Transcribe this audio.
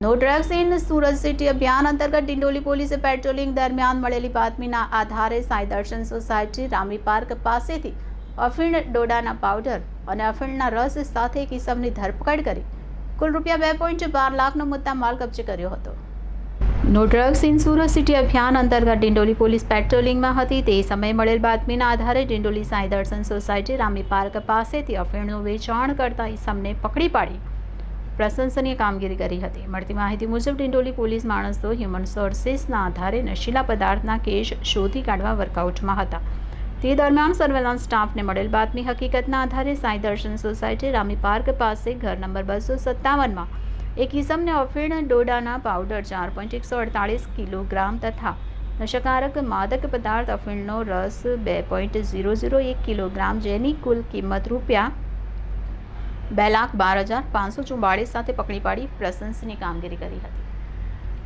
No drugs in Surat city અભિયાન અંતર્ગત ડિંડોલી પોલીસે પેટ્રોલિંગ દરમિયાન મળેલી બાતમીના આધારે સાંઈ દર્શન સોસાયટી રામી પાર્ક પાસેથી અફીણ ડોડાના પાવડર અને અફીણના રસ સાથે એક ઇસમની ધરપકડ કરી કુલ રૂપિયા બે પોઈન્ટ બાર લાખનો મુદ્દા માલ કબજે કર્યો હતો no drugs in Surat city અભિયાન અંતર્ગત ડિંડોલી પોલીસ પેટ્રોલિંગમાં હતી તે સમયે મળેલ બાતમીના આધારે ડિંડોલી સાંઈ દર્શન સોસાયટી રામી પાર્ક પાસેથી અફીણનું વેચાણ કરતા ઇસમને પકડી પાડી પ્રશંસનીય કામગીરી કરી હતી. મળતી માહિતી મુજબ ડિંડોલી પોલીસ માણસો હ્યુમન સોર્સિસના આધારે નશીલા પદાર્થના કેસ શોધી કાઢવા વર્કઆઉટમાં હતા. તે દરમિયાન સર્વેલન્સ સ્ટાફને મળેલ બાતમી હકીકતના આધારે સાંઈ દર્શન સોસાયટી રામી પાર્ક પાસે ઘર નંબર બસો સત્તાવનમાં એક ઇસમને અફીણ ડોડાના પાવડર ચાર પોઈન્ટ એકસો અડતાળીસ કિલોગ્રામ તથા નશાકારક માદક પદાર્થ અફીણનો રસ બે પોઈન્ટ ઝીરો ઝીરો એક કિલોગ્રામ જેની કુલ કિંમત રૂપિયા બે લાખ બાર હજાર પાંચસો ચુમ્બાળીસ સાથે પકડી પાડી પ્રશંસની કામગીરી કરી હતી.